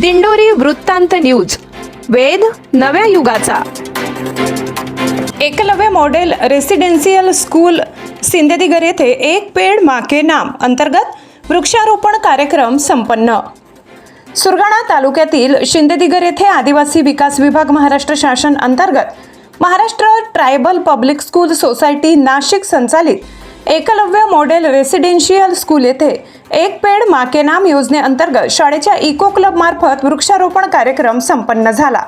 दिंडोरी वृत्तांत न्यूज. वेद नव्या युगाचा. Eklavya model residential school Sindedigar येथे एक पेड माके नाम अंतर्गत वृक्षारोपण कार्यक्रम संपन्न. सुरगाणा तालुक्यातील शिंदेदिगर येथे आदिवासी विकास विभाग महाराष्ट्र शासन अंतर्गत Maharashtra tribal public school society Nashik संचालित एकलव्य मॉडेल रेसिडेन्शियल स्कूल येथे एक पेड माके नाम योजनेअंतर्गत शाळेच्या इको क्लब मार्फत वृक्षारोपण कार्यक्रम संपन्न झाला.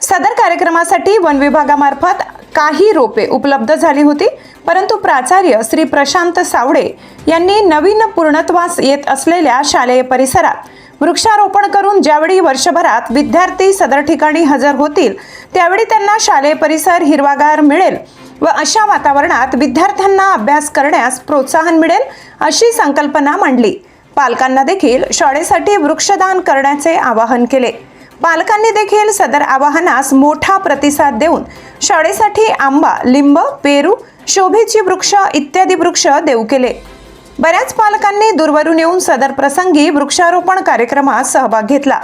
सदर कार्यक्रमासाठी वन विभागामार्फत काही रोपे उपलब्ध झाली होती परंतु प्राचार्य श्री प्रशांत सावडे यांनी नवीन पूर्णत्वास येत असलेल्या शालेय परिसरात वृक्षारोपण करून ज्यावेळी वर्षभरात विद्यार्थी सदर ठिकाणी हजर होतील त्यावेळी त्यांना शालेय परिसर हिरवागार मिळेल. व अशा वातावरणात विद्यार्थ्यांना अभ्यास करण्यास प्रोत्साहन मिळेल अशी संकल्पना मांडली. पालकांना देखील शाळेसाठी वृक्षदान करण्याचे आवाहन केले. पालकांनी देखील सदर आवाहनास मोठा प्रतिसाद देऊन शाळेसाठी आंबा लिंब पेरू शोभेची वृक्ष इत्यादी वृक्ष देऊ केले. बऱ्याच पालकांनी दूरवरून येऊन सदर प्रसंगी वृक्षारोपण कार्यक्रमात सहभाग घेतला.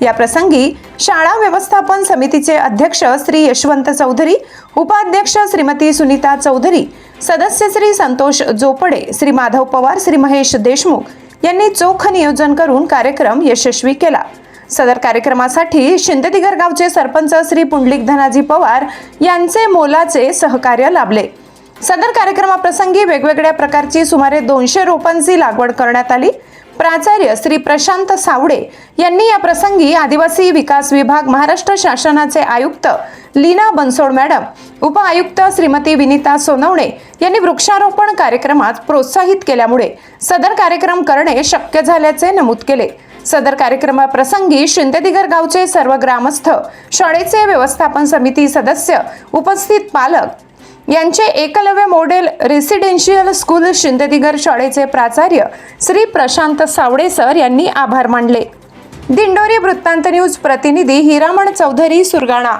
या प्रसंगी शाळा व्यवस्थापन समितीचे अध्यक्ष श्री यशवंत चौधरी उपाध्यक्ष श्रीमती सुनीता चौधरी सदस्य श्री संतोष जोपडे श्री माधव पवार श्री महेश देशमुख यांनी चोख नियोजन करून कार्यक्रम यशस्वी केला. सदर कार्यक्रमासाठी शिंदेदिगर गावचे सरपंच श्री पुंडलिक धनाजी पवार यांचे मोलाचे सहकार्य लाभले. सदर कार्यक्रमाप्रसंगी वेगवेगळ्या प्रकारची सुमारे दोनशे रोपांची लागवड करण्यात आली. प्राचार्य श्री प्रशांत सावडे यांनी या प्रसंगी आदिवासी विकास विभाग महाराष्ट्र शासनाचे आयुक्त लीना बनसोड मॅडम उपआयुक्त श्रीमती विनिता सोनवणे यांनी वृक्षारोपण कार्यक्रमात प्रोत्साहित केल्यामुळे सदर कार्यक्रम करणे शक्य झाल्याचे नमूद केले. सदर कार्यक्रमाप्रसंगी शिंदेदिगर गावचे सर्व ग्रामस्थ शाळेचे व्यवस्थापन समिती सदस्य उपस्थित पालक यांचे Eklavya model residential school Shindedigar शाळेचे प्राचार्य श्री प्रशांत सावडे सर यांनी आभार मानले. दिंडोरी वृत्तांत न्यूज प्रतिनिधी हिरामण चौधरी सुरगाणा.